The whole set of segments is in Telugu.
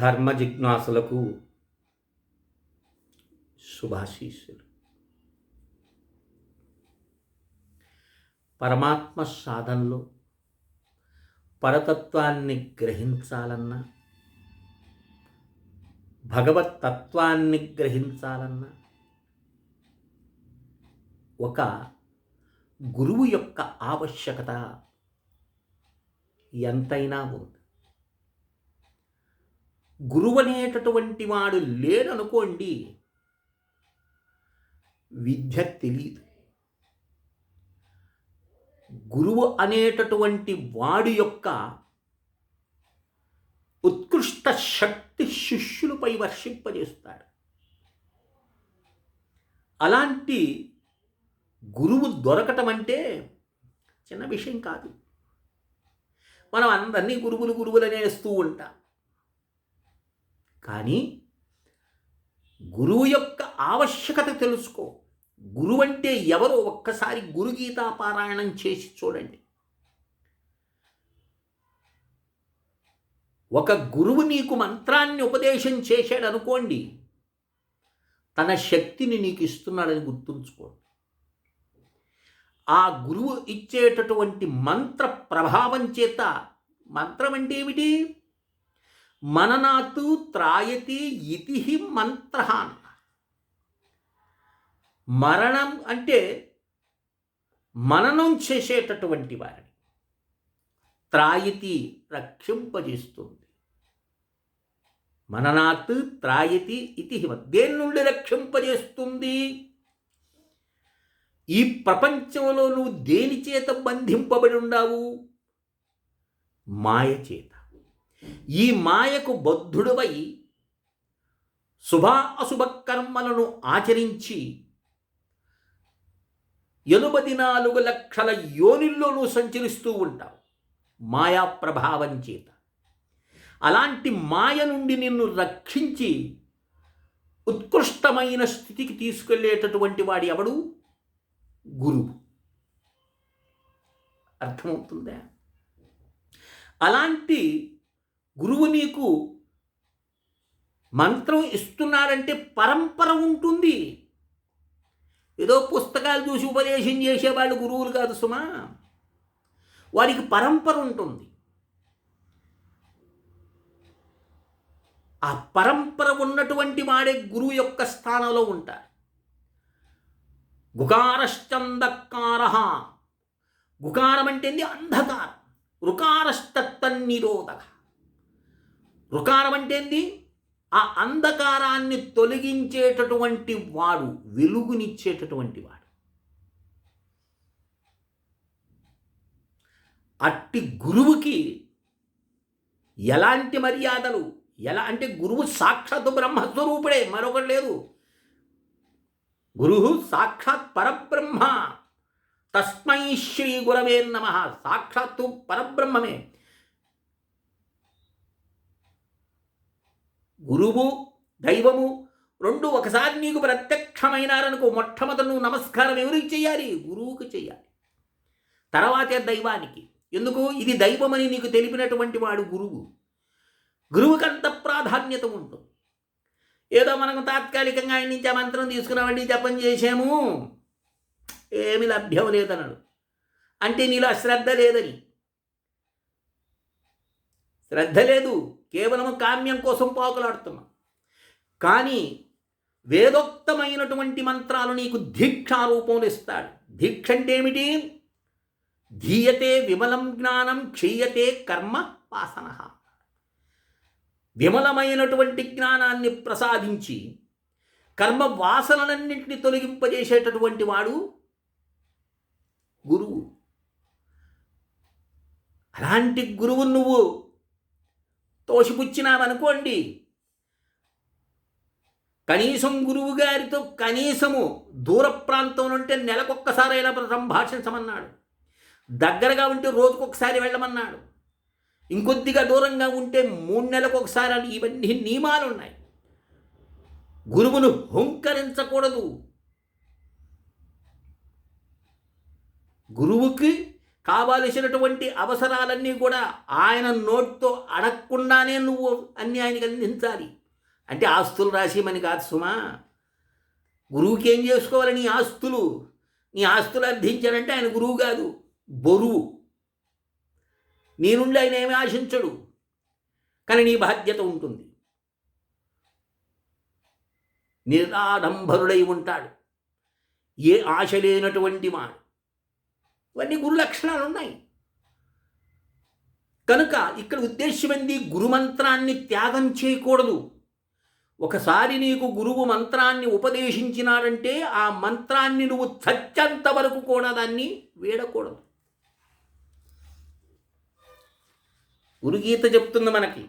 ధర్మ జిజ్ఞాసులకు శుభాశీస్సులు. పరమాత్మ సాధనలో పరతత్వాన్ని గ్రహించాలన్నా భగవత్ తత్వాన్ని గ్రహించాలన్నా ఒక గురువు యొక్క ఆవశ్యకత ఎంతైనా ఉంది. గురువు అనేటటువంటి వాడు లేడనుకోండి విద్య తెలియదు గురువు అనేటటువంటి వాడి యొక్క ఉత్కృష్ట శక్తి శిష్యులపై వర్షింపజేస్తాడు. అలాంటి గురువు దొరకటం అంటే చిన్న విషయం కాదు. మనం అందరినీ గురువులు గురువులు అనేస్తూ ఉంటాం. కానీ గురువు యొక్క ఆవశ్యకత తెలుసుకో. గురువు అంటే ఎవరో ఒక్కసారి గురుగీతా పారాయణం చేసి చూడండి. ఒక గురువు నీకు మంత్రాన్ని ఉపదేశం చేశాడు అనుకోండి తన శక్తిని నీకు ఇస్తున్నాడని గుర్తుంచుకోండి. ఆ గురువు ఇచ్చేటటువంటి మంత్ర ప్రభావం చేత మంత్రం అంటే ఏమిటి? మననాతు త్రాయతి ఇతి మంత్ర మరణం అంటే మననం చేసేటటువంటి వారిని. త్రాయతి రక్షింపజేస్తుంది. మననాత్ త్రాయతి ఇతి దేని నుండి రక్షింపజేస్తుంది? ఈ ప్రపంచంలో నువ్వు దేని చేత బంధింపబడి ఉండావు మాయ చేత. ఈ మాయకు బద్ధుడవై శుభ అశుభ కర్మలను ఆచరించి ఎనుబది నాలుగు లక్షల యోనిల్లోనూ సంచరిస్తూ ఉంటావు మాయా ప్రభావం చేత. అలాంటి మాయ నుండి నిన్ను రక్షించి ఉత్కృష్టమైన స్థితికి తీసుకెళ్ళేటటువంటి వాడు ఎవడు? గురువు. అర్థమవుతుందా? అలాంటి గురువు నీకు మంత్రం ఇస్తున్నారంటే పరంపర ఉంటుంది. ఏదో పుస్తకాలు చూసి ఉపదేశం చేసేవాళ్ళు గురువులు కాదు సుమా. వారికి పరంపర ఉంటుంది. ఆ పరంపర ఉన్నటువంటి వాడే గురువు యొక్క స్థానంలో ఉంటారు గుకారశ్చందకార గుకారం అంటే అంధకారం. రుకారస్తత్వనిరోధక రుకారం అంటే ఏంది? ఆ అంధకారాన్ని తొలగించేటటువంటి వాడు వెలుగునిచ్చేటటువంటి వాడు. అట్టి గురువుకి ఎలాంటి మర్యాదలు? ఎలా అంటే గురువు సాక్షాత్తు బ్రహ్మస్వరూపుడే మరొకటి లేదు. గురు సాక్షాత్ పరబ్రహ్మ. తస్మై శ్రీ గురవే నమ. సాక్షాత్తు పరబ్రహ్మమే. గురువు దైవము రెండు ఒకసారి నీకు ప్రత్యక్షమైనారనుకో మొట్టమొదటి నువ్వు నమస్కారం ఎవరికి చేయాలి? గురువుకు చేయాలి. తర్వాతే దైవానికి. ఎందుకు? ఇది దైవమని నీకు తెలిపినటువంటి వాడు గురువు. గురువుకంత ప్రాధాన్యత ఉంటుంది ఏదో మనకు తాత్కాలికంగా ఆయన నుంచి ఆ మంత్రం తీసుకున్నామండి జపం చేసాము ఏమి లభ్యం లేదన్నాడు. అంటే నీలో శ్రద్ధ లేదని. శ్రద్ధ లేదు. కేవలం కామ్యం కోసం పాకులాడుతున్నాం. కానీ వేదోక్తమైనటువంటి మంత్రాలు నీకు దీక్షారూపంలో ఇస్తాడు దీక్ష అంటే ఏమిటి ధీయతే విమలం జ్ఞానం క్షీయతే కర్మ వాసన. విమలమైనటువంటి జ్ఞానాన్ని ప్రసాదించి కర్మ వాసనలన్నింటినీ తొలగింపజేసేటటువంటి వాడు గురువు. అలాంటి గురువు నువ్వు తోసిపుచ్చినామనుకోండి. కనీసం గురువు గారితో కనీసము దూర ప్రాంతం ఉంటే నెలకొక్కసారైనా సంభాషించమన్నాడు. దగ్గరగా ఉంటే రోజుకొకసారి వెళ్ళమన్నాడు. ఇంకొద్దిగా దూరంగా ఉంటే మూడు నెలలకు ఒకసారి అని ఇవన్నీ నియమాలు ఉన్నాయి గురువును హుంకరించకూడదు. గురువుకి కావలసినటువంటి అవసరాలన్నీ కూడా ఆయన నోట్తో అడగకుండానే నువ్వు అన్నీ ఆయనకి అందించాలి అంటే ఆస్తులు రాసేమని కాదు సుమా. గురువుకి ఏం చేసుకోవాలి? నీ ఆస్తులు. నీ ఆస్తులు అర్థించాడంటే ఆయన గురువు కాదు బరువు. నీ నుండి ఆయన ఏమి ఆశించడు. కానీ నీ బాధ్యత ఉంటుంది. నిరాడంబరుడై ఉంటాడు. ఏ ఆశ లేనటువంటి వాడు. ఇవన్నీ గురు లక్షణాలు ఉన్నాయి. కనుక ఇక్కడ ఉద్దేశ్యమైంది గురు గురుమంత్రాన్ని త్యాగం చేయకూడదు. ఒకసారి నీకు గురువు మంత్రాన్ని ఉపదేశించినాడంటే ఆ మంత్రాన్ని నువ్వు చచ్చంత వరకు కూడా దాన్ని వీడకూడదు. గురుగీత చెప్తుంది మనకి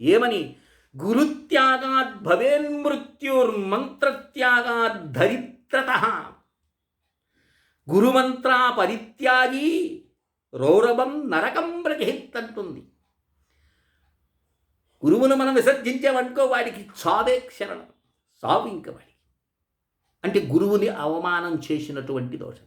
ఏమని? గురుత్యాగాద్ భవేన్మృత్యుర్మంత్రత్యాగాద్ దరిద్రత గురుమంత్ర పరిత్యాగి రౌరవం నరకం ప్రతిహిత్తంటుంది గురువును మనం విసర్జించామనుకో వాడికి చావే క్షరణం చావు ఇంక వాడికి. అంటే గురువుని అవమానం చేసినటువంటి దోషం.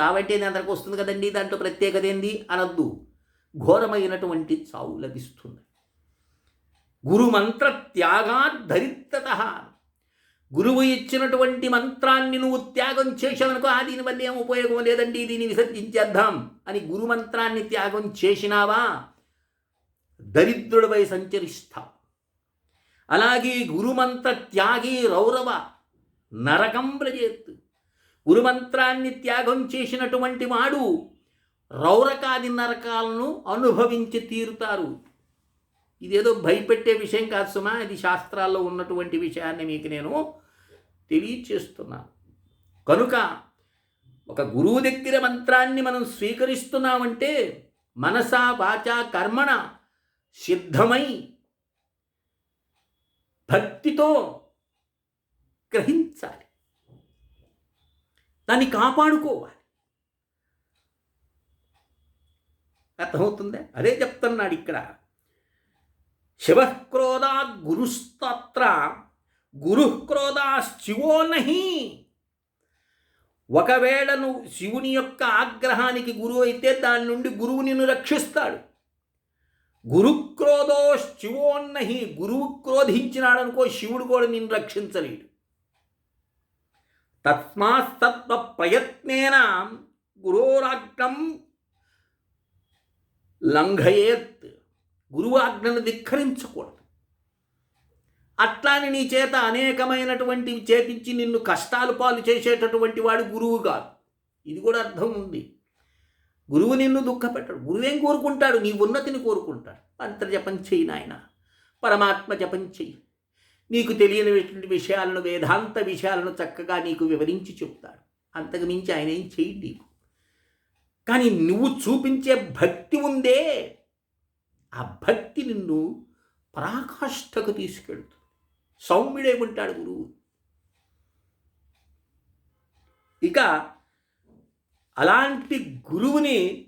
చావంటే అందరికి వస్తుంది కదండి దాంట్లో ప్రత్యేకత ఏంది అనద్దు. ఘోరమైనటువంటి చావు లభిస్తుంది. గురుమంత్ర త్యాగాద్ధరిత్తత గురువు ఇచ్చినటువంటి మంత్రాన్ని నువ్వు త్యాగం చేసావనుకో ఆ దీనివల్ల ఏం ఉపయోగం లేదండి? దీన్ని విసర్జించేద్దాం. అని గురుమంత్రాన్ని త్యాగం చేసినావా? దరిద్రుడిపై సంచరిస్తావు. అలాగే గురుమంత్ర త్యాగి రౌరవ నరకం ప్రజేత్ గురుమంత్రాన్ని త్యాగం చేసినటువంటి వాడు రౌరకాది నరకాలను అనుభవించి తీరుతారు. ఇదేదో భయపెట్టే విషయం కాదు సుమా ఇది శాస్త్రాల్లో ఉన్నటువంటి విషయాన్ని మీకు నేను తెలియచేస్తున్నాను కనుక ఒక గురువు దగ్గర మంత్రాన్ని మనం స్వీకరిస్తున్నామంటే మనసా వాచ కర్మణ సిద్ధమై భక్తితో గ్రహించాలి. దాన్ని కాపాడుకోవాలి. అర్థమవుతుందా? అదే చెప్తున్నాడు ఇక్కడ. శివక్రోధాత్ గురుస్తత్ర గురుక్రోధాశ్చివో నహి. ఒకవేళ నువ్వు శివుని యొక్క ఆగ్రహానికి గురువు అయితే దాని నుండి గురువు నిన్ను రక్షిస్తాడు. గురుక్రోధో శివోన్నహి గురువు క్రోధించినాడనుకో శివుడు కూడా నిన్ను రక్షించలేడు. తస్మాస్తత్వ ప్రయత్నేన గురోరాగ్రం లంఘయేత్ గురువు ఆజ్ఞను ధిక్కరించకూడదు. అట్లాని నీ చేత అనేకమైనటువంటివి చేపించి నిన్ను కష్టాలు పాలు చేసేటటువంటి వాడు గురువు కాదు. ఇది కూడా అర్థం ఉంది. గురువు నిన్ను దుఃఖపెట్టడు. గురువేం కోరుకుంటాడు? నీ ఉన్నతిని కోరుకుంటాడు. మంత్ర జపం చెయ్యి నాయన. పరమాత్మ జపం చెయ్యి. నీకు తెలియనిటువంటి విషయాలను వేదాంత విషయాలను చక్కగా నీకు వివరించి చెప్తాడు. అంతకుమించి ఆయన ఏం చెయ్యి నీకు. కానీ నువ్వు చూపించే భక్తి ఉందే. ఆ భక్తి నిన్ను పరాకాష్ఠకు తీసుకెళ్తుంది. సౌమ్యుడేమంటాడు గురువు? ఇక అలాంటి గురువుని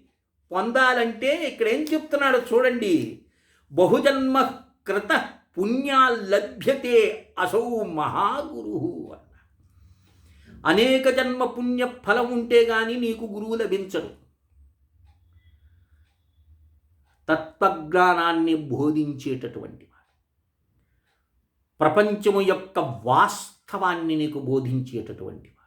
పొందాలంటే ఇక్కడ ఏం చెప్తున్నాడో చూడండి. బహుజన్మ కృత పుణ్యాలభ్యతే అసౌ మహాగురు అన్న అనేక జన్మ పుణ్య ఫలం ఉంటే కానీ నీకు గురువు లభించడు తత్వజ్ఞానాన్ని బోధించేటటువంటి వాడు. ప్రపంచము యొక్క వాస్తవాన్ని నీకు బోధించేటటువంటి వాడు.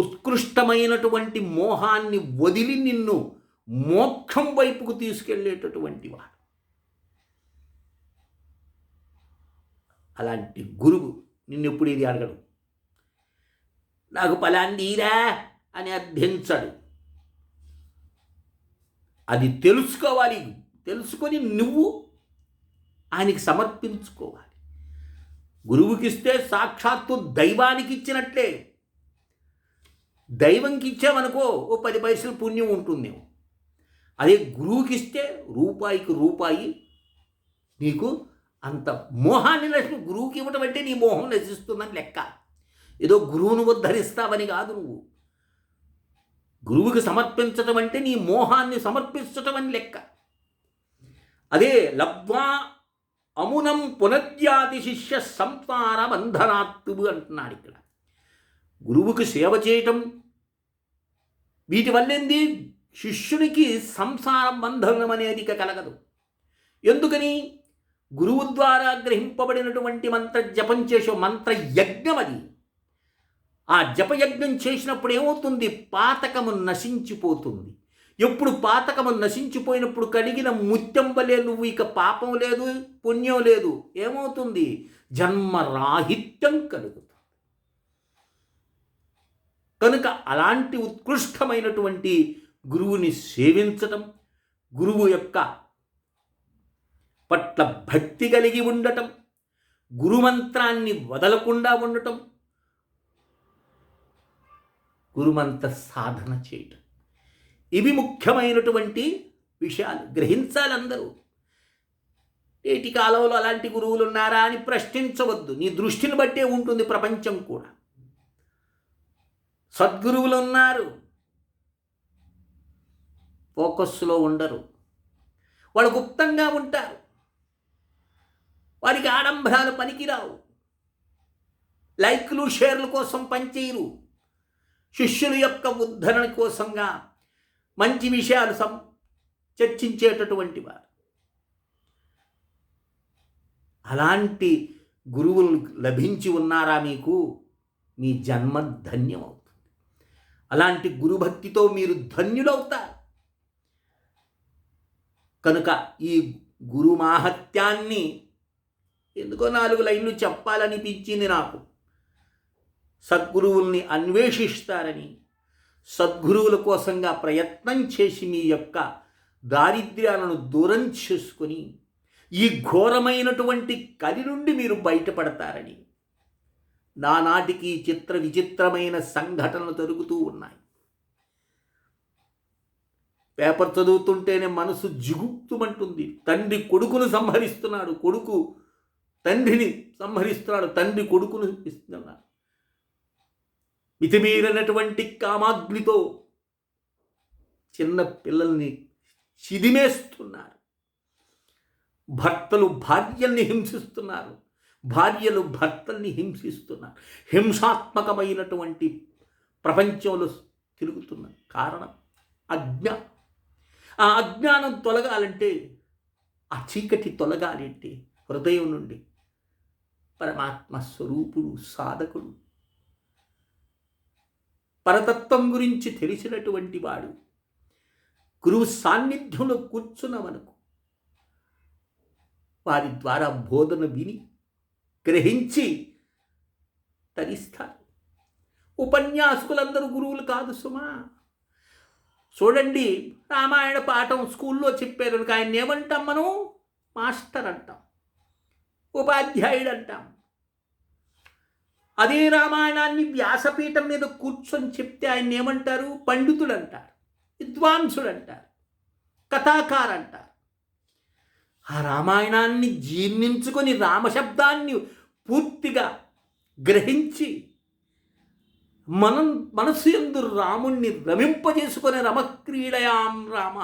ఉత్కృష్టమైనటువంటి మోహాన్ని వదిలి నిన్ను మోక్షం వైపుకు తీసుకెళ్ళేటటువంటి వాడు. అలాంటి గురువు నిన్నెప్పుడు ఇది అడగడు. నాకు పలాందీరా అని అర్థించడు. అది తెలుసుకోవాలి. తెలుసుకొని నువ్వు ఆయనకి సమర్పించుకోవాలి. గురువుకిస్తే సాక్షాత్తు దైవానికి ఇచ్చినట్లే దైవంకి ఇచ్చామనుకో ఓ పది పైసలు పుణ్యం ఉంటుందేమో. అదే గురువుకి ఇస్తే రూపాయికి రూపాయి నీకు అంత మోహాన్ని నశి గురువుకి ఇవ్వటం అంటే నీ మోహం నశిస్తుందని లెక్క. ఏదో గురువును ఉద్ధరిస్తావని కాదు నువ్వు. గురువుకి సమర్పించటం అంటే నీ మోహాన్ని సమర్పించటం అని లెక్క. అదే లబ్ధ్వా అమునం పునర్జాతి శిష్య సంసార బంధనాత్తు అంటున్నాడు ఇక్కడ. గురువుకి సేవ చేయటం వీటి వల్లేంది? శిష్యునికి సంసార బంధనం అనేది కలగదు. ఎందుకని? గురువు ద్వారా గ్రహింపబడినటువంటి మంత్ర జపం చేసే మంత్ర యజ్ఞం అది. ఆ జపయజ్ఞం చేసినప్పుడు ఏమవుతుంది? పాతకము నశించిపోతుంది. ఎప్పుడు పాతకము నశించిపోయినప్పుడు కలిగిన ముత్యం వలె నువ్వు ఇక పాపం లేదు పుణ్యం లేదు. ఏమవుతుంది? జన్మరాహిత్యం కలుగుతుంది. కనుక అలాంటి ఉత్కృష్టమైనటువంటి గురువుని సేవించటం గురువు యొక్క పట్ల భక్తి కలిగి ఉండటం గురుమంత్రాన్ని వదలకుండా ఉండటం గురుమంత్ర సాధన చేయటం. ముఖ్యమైనటువంటి విషయాలు. గ్రహించాలి అందరూ నేటి కాలంలో అలాంటి గురువులు ఉన్నారా అని ప్రశ్నించవద్దు. నీ దృష్టిని బట్టే ఉంటుంది ప్రపంచం కూడా. సద్గురువులు ఉన్నారు. ఫోకస్లో ఉండరు. వాళ్ళు గుప్తంగా ఉంటారు. వారికి ఆడంబరాలు పనికిరావు. లైక్లు షేర్ల కోసం పనిచేయరు. శిష్యుల యొక్క ఉద్ధరణ కోసంగా మంచి విషయాలు సం చర్చించేటటువంటి వారు. అలాంటి గురువులు లభించి ఉన్నారా మీకు? మీ జన్మ ధన్యమవుతుంది. అలాంటి గురుభక్తితో మీరు ధన్యులవుతారు. కనుక ఈ గురు మాహత్యాన్ని ఎందుకో నాలుగు లైన్లు చెప్పాలనిపించింది నాకు. సద్గురువుల్ని అన్వేషిస్తారని సద్గురువుల కోసంగా ప్రయత్నం చేసి మీ యొక్క దారిద్ర్యాలను దూరం చేసుకొని ఈ ఘోరమైనటువంటి కలి నుండి మీరు బయటపడతారని నానాటికి చిత్ర విచిత్రమైన సంఘటనలు జరుగుతూ ఉన్నాయి. పేపర్ చదువుతుంటేనే మనసు జిగుప్తుమంటుంది. తండ్రి కొడుకును సంహరిస్తున్నాడు కొడుకు తండ్రిని సంహరిస్తున్నాడు తండ్రి కొడుకును ఇస్తున్నాడు. మితిమీరినటువంటి కామాగ్నితో చిన్న పిల్లల్ని చిదిమేస్తున్నారు. భర్తలు భార్యల్ని హింసిస్తున్నారు. భార్యలు భర్తల్ని హింసిస్తున్నారు. హింసాత్మకమైనటువంటి ప్రపంచంలో తిరుగుతున్న కారణం అజ్ఞా. ఆ అజ్ఞానం తొలగాలంటే ఆ చీకటి తొలగాలంటే హృదయం నుండి పరమాత్మ స్వరూపుడు సాధకుడు పరతత్వం గురించి తెలిసినటువంటి వాడు. గురువు సాన్నిధ్యంలో కూర్చున్నవనుకు వారి ద్వారా బోధన విని గ్రహించి తరిస్తారు. ఉపన్యాసకులందరూ గురువులు కాదు సుమా. చూడండి రామాయణ పాఠం స్కూల్లో చెప్పారు కనుక ఆయన ఏమంటాం మనం? మాస్టర్ అంటాం ఉపాధ్యాయుడు అంటాం అదే రామాయణాన్ని వ్యాసపీఠం మీద కూర్చొని చెప్తే ఆయన ఏమంటారు? పండితుడు అంటారు విద్వాంసుడు అంటారు కథాకారు అంటారు ఆ రామాయణాన్ని జీర్ణించుకొని రామశబ్దాన్ని పూర్తిగా గ్రహించి మనం మనసు ఎందు రాముణ్ణి రమింపజేసుకొని రమక్రీడయాం రామ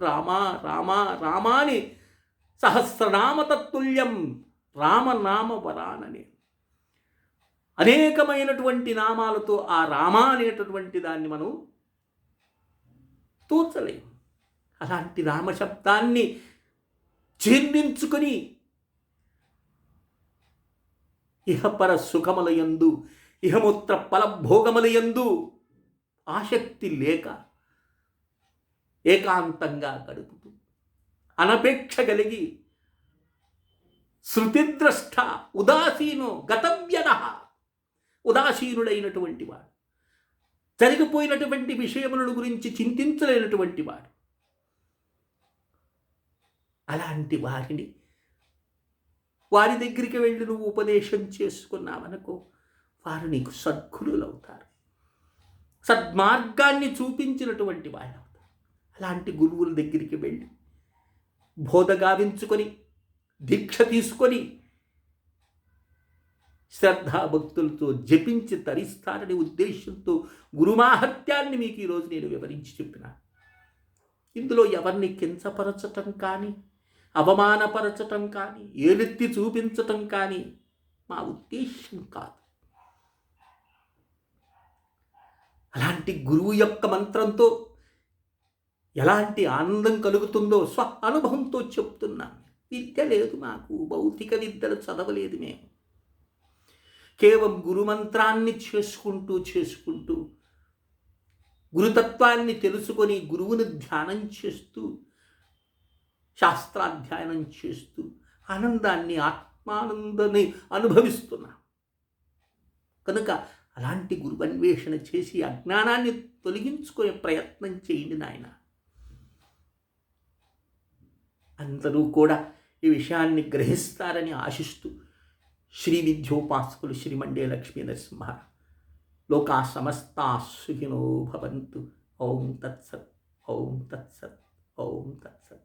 రామ రామ రామాని సహస్రనామతత్తుల్యం రామనామ వరానని. అనేకమైనటువంటి నామాలతో ఆ రామ అనేటటువంటి దాన్ని మనం తూచలేం అలాంటి రామశబ్దాన్ని జీర్ణించుకొని ఇహపర సుఖములయందు ఇహమూత్ర ఫలభోగములయందు ఆసక్తి లేక ఏకాంతంగా గడుపుతూ అనపేక్ష కలిగి శృతిద్రష్ట ఉదాసీనో గతవ్యన ఉదాసీనుడైనటువంటి వాడు. జరిగిపోయినటువంటి విషయముల గురించి చింతించలేనటువంటి వాడు. అలాంటి వారిని వారి దగ్గరికి వెళ్ళి నువ్వు ఉపదేశం చేసుకున్నావనుకో వారు నీకు సద్గురులు అవుతారు సద్మార్గాన్ని చూపించినటువంటి వారు అవుతారు అలాంటి గురువుల దగ్గరికి వెళ్ళి బోధ గావించుకొని దీక్ష తీసుకొని శ్రద్ధాభక్తులతో జపించి తరిస్తారనే ఉద్దేశంతో గురుమాహత్యాన్ని మీకు ఈరోజు నేను వివరించి చెప్పిన. ఇందులో ఎవరిని కించపరచటం కానీ అవమానపరచటం కానీ ఏలెత్తి చూపించటం కానీ మా ఉద్దేశం కాదు. అలాంటి గురువు యొక్క మంత్రంతో ఎలాంటి ఆనందం కలుగుతుందో స్వ అనుభవంతో చెప్తున్నాను. విద్య లేదు మాకు భౌతిక విద్యలు చదవలేదు మేము. కేవలం గురుమంత్రాన్ని చేసుకుంటూ చేసుకుంటూ గురుతత్వాన్ని తెలుసుకొని గురువుని ధ్యానం చేస్తూ శాస్త్రాధ్యయనం చేస్తూ ఆనందాన్ని ఆత్మానందాన్ని అనుభవిస్తున్నా. కనుక అలాంటి గురువు అన్వేషణ చేసి అజ్ఞానాన్ని తొలగించుకునే ప్రయత్నం చేయండి నాయన. అందరూ కూడా ఈ విషయాన్ని గ్రహిస్తారని ఆశిస్తూ శ్రీ విద్యోపాసకులు శ్రీమండే లక్ష్మీ నరసింహ లోకా సమస్తా సుఖినో భవంతు ఓం తత్సత్ ఓం తత్సత్ ఓం తత్సత్